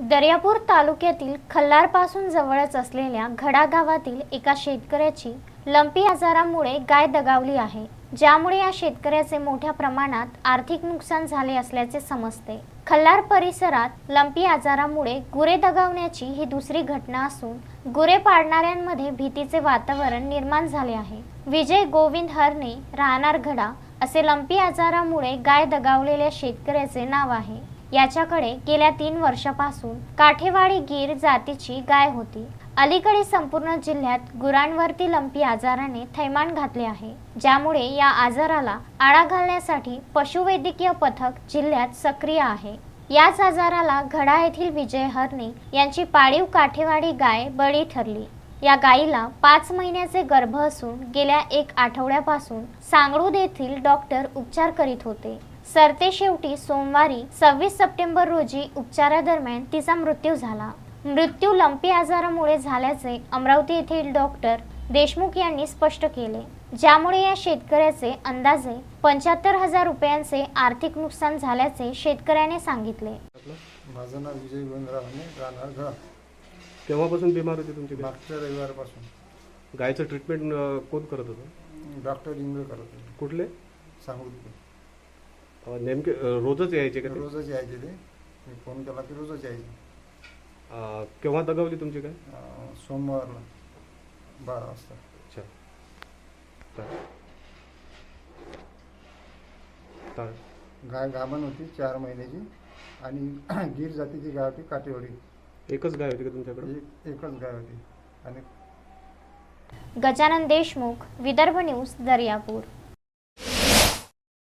दर्यापूर तालुक्यातील खल्लारपासून जवळच असलेल्या घडा गावातील एका शेतकऱ्याची लंपी आजारामुळे गाय दगावली आहे ज्यामुळे या शेतकऱ्याचे मोठ्या प्रमाणात आर्थिक नुकसान झाले असल्याचे समजते. खल्लार परिसरात लंपी आजारामुळे गुरे दगावण्याची ही दुसरी घटना असून गुरे पाडणाऱ्यांमध्ये भीतीचे वातावरण निर्माण झाले आहे. विजय गोविंद हरणे राहणार घडा असे लंपी आजारामुळे गाय दगावलेल्या शेतकऱ्याचे नाव आहे. याच्याकडे गेल्या तीन वर्षापासून काठेवाडी गीर जातीची गाय होती. अलीकडे संपूर्ण जिल्ह्यात गुरांवरती लंपी आजाराने थैमान घातले आहे. ज्यामुळे या आजाराला आळा घालण्यासाठी पशुवैद्यकीय पथक जिल्ह्यात सक्रिय आहे. याच आजाराला घडा येथील विजय हरणे यांची पाळीव काठेवाडी गाय बळी ठरली. या गायीला पाच महिन्याचे गर्भ असून गेल्या एक आठवड्यापासून सांगळूद येथील डॉक्टर उपचार करीत होते. सरते शेवटी सोमवारी सव्वीस सप्टेंबर रोजी उपचारादरम्यान तिचा मृत्यू झाला. मृत्यू लंपी आजारामुळे झाल्याचे अमरावती येथील डॉक्टर देशमुख यांनी स्पष्ट केले. ज्यामुळे या शेतकऱ्याचे अंदाजे पंच्याहत्तर हजार रुपयांचे आर्थिक नुकसान झाल्याचे शेतकऱ्याने सांगितले. माझं नाव विजय राहणार केव्हापासून बिमार होती तुमची गाय? मागच्या रविवारपासून. गायचं ट्रीटमेंट अं, कोण करत होतं? डॉक्टर इंगळे करत होते. कुठले? सांगू नेमके अं, रोजच यायचे का ते? रोजच यायचे ते. मी फोन केला की रोजच यायचे. अं, केव्हा दगावली तुमची अं, सोमवारला बारा वाजता. अच्छा. चालेल. चालेल. गाय गाभण होती चार महिन्याची आणि गीर जातीची गाय होती काटेवाडी. एकच गाय होती का तुमच्याकडे? एक एकच गाय होती. आणि गजानन देशमुख विदर्भ न्यूज दर्यापूर.